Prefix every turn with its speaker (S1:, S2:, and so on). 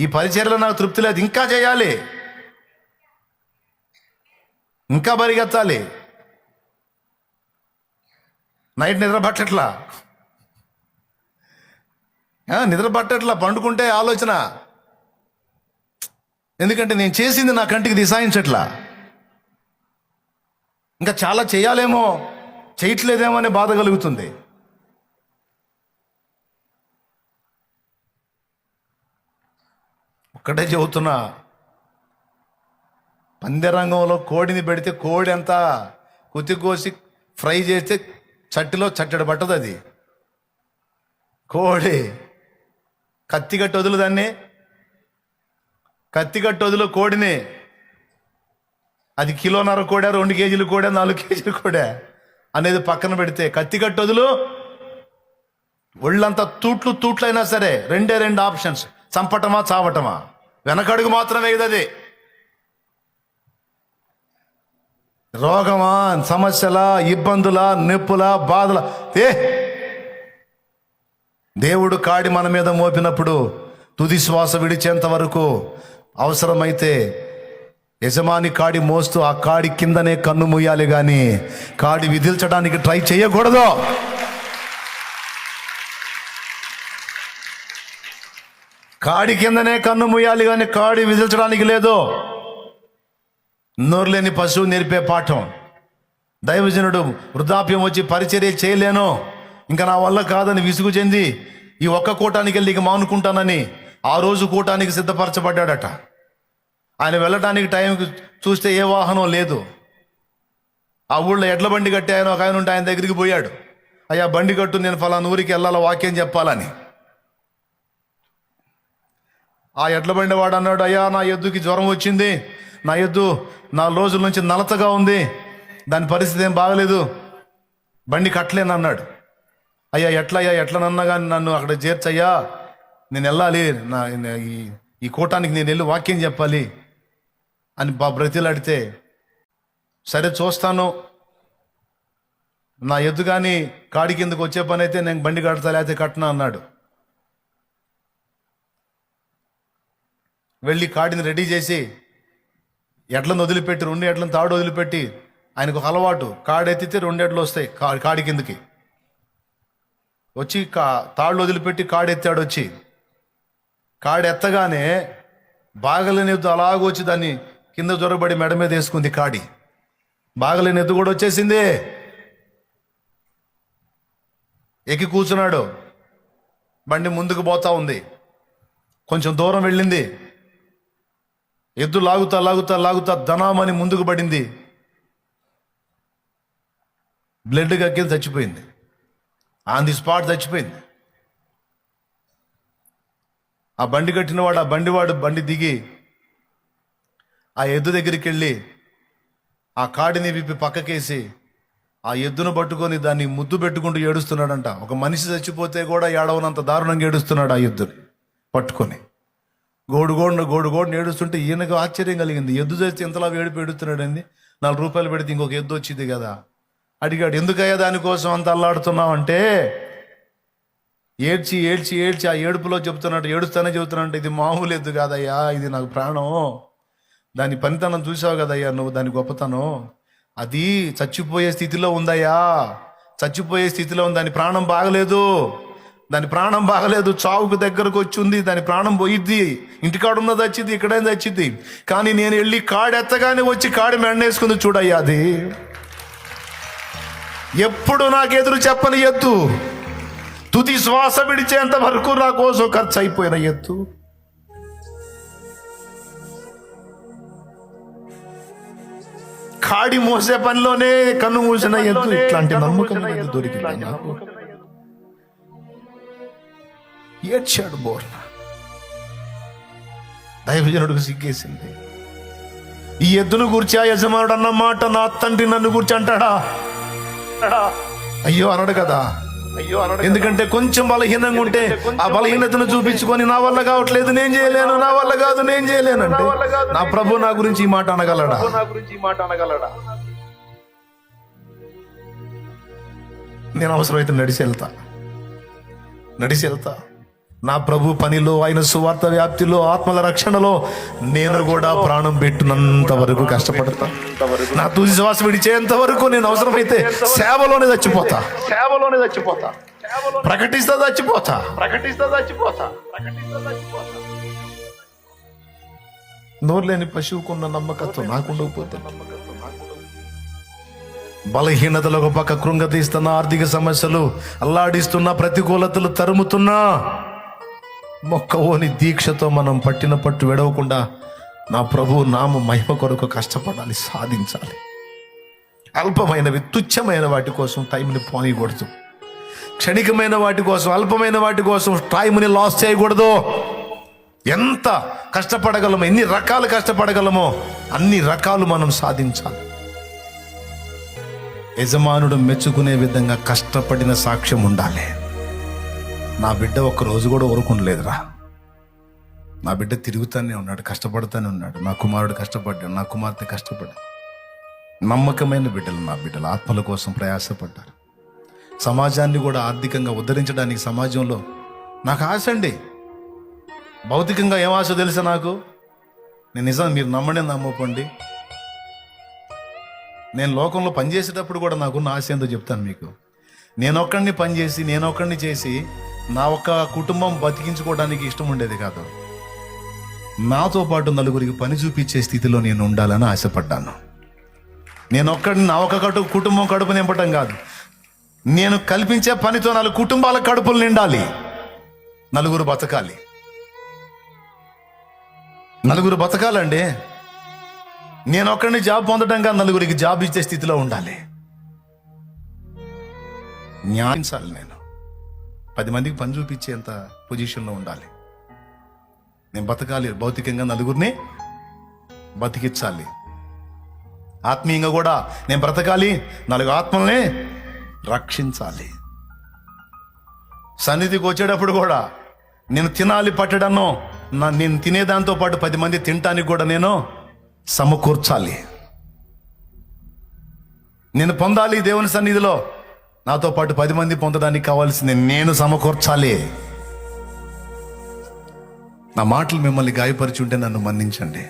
S1: ఈ పరిచర్లో నాకు తృప్తి లేదు. ఇంకా చేయాలి. ఇంకా పరిగెత్తాలి నైట్ నిద్ర పట్టట్లా నిద్ర పట్టట్లా పండుకుంటే ఆలోచన. ఎందుకంటే నేను చేసింది నా కంటికి దిశాయించట్లా. ఇంకా చాలా చేయాలేమో చేయట్లేదేమో అనే బాధ కలుగుతుంది. ఒక్కటే చెబుతున్నా. పందిరంగంలో కోడిని పెడితే కోడి ఎంత కుతి కోసి ఫ్రై చేస్తే చట్టిలో చట్టడి పట్టదు అది. కోడి కత్తిగట్టు వదులు దాన్ని. కత్తిగట్టు వదులు కోడిని. అది కిలోన్నర కూడా రెండు కేజీలు కూడా నాలుగు కేజీలు కూడా అనేది పక్కన పెడితే కత్తిగట్టు వదులు. ఒళ్ళంతా తూట్లు తూట్లైనా సరే రెండే రెండు ఆప్షన్స్. చంపటమా చావటమా? వెనకడుగు మాత్రమే ఇది అది. రోగమా సమస్యల ఇబ్బందుల నొప్పుల బాధల. ఏ? దేవుడు కాడి మన మీద మోపినప్పుడు తుది శ్వాస విడిచేంత వరకు అవసరమైతే యజమాని కాడి మోస్తూ ఆ కాడి కిందనే కన్ను మూయాలి కానీ కాడి విధిల్చడానికి ట్రై చేయకూడదు. కాడి కిందనే కన్ను మూయాలి కానీ కాడి విదిల్చడానికి లేదు. నోరు లేని పశువు నేర్పే పాఠం. దైవజనుడు వృద్ధాప్యం వచ్చి పరిచర్య చేయలేను. ఇంకా నా వల్ల కాదని విసుగు చెంది ఈ ఒక్క కూటానికి వెళ్ళి ఇక మానుకుంటానని ఆ రోజు కూటానికి సిద్ధపరచబడ్డాడట. ఆయన వెళ్ళటానికి టైంకి చూస్తే ఏ వాహనం లేదు. ఆ ఊళ్ళో ఎడ్ల బండి కట్టి ఆయన ఒక ఆయన ఉంటే ఆయన దగ్గరికి పోయాడు. అయ్యా బండి కట్టు నేను ఫలానా ఊరికి వెళ్ళాలా వాక్యం చెప్పాలని. ఆ ఎడ్ల బండి వాడు అన్నాడు అయ్యా నా ఎద్దుకి జ్వరం వచ్చింది. నా ఎద్దు నాలుగు రోజుల నుంచి నలతగా ఉంది. దాని పరిస్థితి ఏం బాగలేదు. బండి కట్టలేను అన్నాడు. అయ్యా ఎట్లా అయ్యా ఎట్లనన్నా కానీ నన్ను అక్కడ చేర్చయ్యా. నేను వెళ్ళాలి. నా నా- ఈ ఈ కూటానికి నేను వెళ్ళి వాక్యం చెప్పాలి అని బా బ్రతిలాడితే సరే చూస్తాను. నా ఎద్దు కానీ కాడి కిందకు వచ్చే పని అయితే నేను బండి కడతా లేకపోతే కట్టనా అన్నాడు. వెళ్ళి కాడిని రెడీ చేసి ఎడ్లను వదిలిపెట్టి రెండు ఎడ్లను తాడు వదిలిపెట్టి ఆయనకు ఒక అలవాటు. కాడు ఎత్తితే రెండు ఎడ్లు వస్తాయి కా- కాడి కిందకి. వచ్చి కా తాళ్ళు వదిలిపెట్టి కాడు ఎత్తాడు వచ్చి. కాడు ఎత్తగానే బాగలేని ఎద్దు అలాగొచ్చి దాన్ని కింద జొరబడి మెడ మీద వేసుకుంది కాడి. బాగలేని ఎద్దు కూడా వచ్చేసింది. ఎక్కి కూర్చున్నాడు. బండి ముందుకు పోతా ఉంది. కొంచెం దూరం వెళ్ళింది. ఎద్దు లాగుతా లాగుతా లాగుతా ధనామని ముందుకు పడింది. బ్లడ్ కక్కింది చచ్చిపోయింది. ఆన్ ది స్పాట్ చచ్చిపోయింది. ఆ బండి కట్టినవాడు ఆ బండివాడు బండి దిగి ఆ ఎద్దు దగ్గరికి వెళ్ళి ఆ కాడిని విప్పి పక్కకేసి ఆ ఎద్దును పట్టుకొని దాన్ని ముద్దు పెట్టుకుంటూ ఏడుస్తున్నాడంట. ఒక మనిషి చచ్చిపోతే కూడా ఏడవనంత దారుణంగా ఏడుస్తున్నాడు ఆ ఎద్దుని పట్టుకొని. గోడు గోడున ఏడుస్తుంటే ఈయనకు ఆశ్చర్యం కలిగింది. ఎద్దు చేస్తే ఇంతలా వేడి ఏడుస్తున్నాడండి నాలుగు రూపాయలు పెడితే ఇంకొక ఎద్దు వచ్చింది కదా? అడిగాడు ఎందుకయ్యా దానికోసం అంత అల్లాడుతున్నావు అంటే ఏడ్చి ఏడ్చి ఏడ్చి ఆ ఏడుపులో చెప్తున్నాడు ఏడుస్తానే చెబుతున్నాడు ఇది మామూలు ఎద్దు కాదయ్యా ఇది నాకు ప్రాణం. దాని పనితనం చూసావు కదయ్యా నువ్వు దాని గొప్పతనం. అది చచ్చిపోయే స్థితిలో ఉందయ్యా. చచ్చిపోయే స్థితిలో ఉంది దాని ప్రాణం బాగలేదు. దాని ప్రాణం బాగలేదు చావుకు దగ్గరకు వచ్చి ఉంది దాని ప్రాణం పోయిద్ది ఇంటికాడ ఉన్నది వచ్చింది ఇక్కడైంది వచ్చింది. కానీ నేను వెళ్ళి కాడెత్తగానే వచ్చి కాడి మెండేసుకుంది చూడయ్యా అది. ఎప్పుడు నాకు ఎదురు చెప్పని ఎత్తు. తుది శ్వాస విడిచేంత వరకు నా కోసం ఖర్చు అయిపోయిన ఎత్తు. కాడి మోసే పనిలోనే కన్ను మూసిన ఎద్దు ఇట్లాంటి నమ్మకం దొరికింది నాకు? ఏడ్చాడు బోర్న దైవజనుడికి సిగ్గేసింది. ఈ ఎద్దును గురించి ఆ యజమానుడు అన్న మాట నా తండ్రి నన్ను గురించి అంటాడా? అయ్యో అనడు కదా.
S2: అయ్యో అనడు
S1: ఎందుకంటే కొంచెం బలహీనంగా ఉంటే ఆ బలహీనతను చూపించుకొని నా వల్ల కావట్లేదు నేను చేయలేను నా వల్ల కాదు నేను చేయలేను అంటే నా ప్రభు నా గురించి ఈ మాట అనగలడా?
S2: నా గురించి ఈ మాట అనగలడా?
S1: నేను అవసరమైతే నడిచి వెళ్తా. నడిచి వెళ్తా. నా ప్రభు పనిలో ఆయన సువార్త వ్యాప్తిలో ఆత్మల రక్షణలో నేను కూడా ప్రాణం పెట్టినంత వరకు కష్టపడతా. నా తుది శ్వాస విడిచేంత వరకు నేను అవసరమైతే సేవలోనే చచ్చిపోతా.
S2: సేవలోనే చచ్చిపోతా.
S1: ప్రకటిస్తా చచ్చిపోతా.
S2: ప్రకటిస్తా చచ్చిపోతా. ప్రకటిస్తా చచ్చిపోతా.
S1: నోరులేని పశువుకున్న నమ్మకత్వం నాకుండకపోతే బలహీనతలు ఒక పక్క కృంగతీస్తున్న ఆర్థిక సమస్యలు అల్లాడిస్తున్న ప్రతికూలతలు తరుముతున్నా. మొక్కవోని దీక్షతో మనం పట్టిన పట్టు విడవకుండా నా ప్రభు నామ మహిమ కొరకు కష్టపడాలి సాధించాలి. అల్పమైనవి తుచ్చమైన వాటి కోసం టైంని పోనీయకూడదు. క్షణికమైన వాటి కోసం అల్పమైన వాటి కోసం టైంని లాస్ చేయకూడదు. ఎంత కష్టపడగలమో ఎన్ని రకాలు కష్టపడగలమో అన్ని రకాలు మనం సాధించాలి. యజమానుడు మెచ్చుకునే విధంగా కష్టపడిన సాక్ష్యం ఉండాలి. నా బిడ్డ ఒక్క రోజు కూడా ఊరుకుండలేదురా. నా బిడ్డ తిరుగుతానే ఉన్నాడు కష్టపడుతూనే ఉన్నాడు. నా కుమారుడు కష్టపడ్డాడు నా కుమార్తె కష్టపడ్డాడు. నమ్మకమైన బిడ్డలు నా బిడ్డలు ఆత్మల కోసం ప్రయాసపడ్డారు. సమాజాన్ని కూడా ఆర్థికంగా ఉద్ధరించడానికి సమాజంలో నాకు ఆశ అండి. భౌతికంగా ఏం ఆశ తెలుసా నాకు? నేను నిజం మీరు నమ్మనే నమ్మకండి. నేను లోకంలో పనిచేసేటప్పుడు కూడా నాకున్న ఆశ ఏందో చెప్తాను మీకు. నేను ఒక్కడిని పనిచేసి నేను ఒక్కడిని చేసి నా ఒక్క కుటుంబం బతికించుకోవడానికి ఇష్టం ఉండేది కాదు. నాతో పాటు నలుగురికి పని చూపించే స్థితిలో నేను ఉండాలని ఆశపడ్డాను. నేను ఒక్కడిని నా ఒక కటు కుటుంబం కడుపు నింపటం కాదు. నేను కల్పించే పనితో నాలుగు కుటుంబాల కడుపులు నిండాలి. నలుగురు బతకాలి. నలుగురు బతకాలండి. నేను ఒక్కడిని జాబ్ పొందడం కాదు నలుగురికి జాబ్ ఇచ్చే స్థితిలో ఉండాలి. న్యాయించాలి నేను. పది మందికి పని చూపించేంత పొజిషన్లో ఉండాలి. నేను బతకాలి భౌతికంగా నలుగురిని బతికించాలి. ఆత్మీయంగా కూడా నేను బ్రతకాలి నాలుగు ఆత్మల్ని రక్షించాలి. సన్నిధికి వచ్చేటప్పుడు కూడా నేను తినాలి పట్టడన్నో నా నేను తినేదాంతో పాటు పది మంది తినటానికి కూడా నేను సమకూర్చాలి. నేను పొందాలి దేవుని సన్నిధిలో నాతో పాటు పది మంది పొందడానికి కావాల్సింది నేను సమకూర్చాలి. నా మాటలు మిమ్మల్ని గాయపరిచి ఉంటే నన్ను మన్నించండి.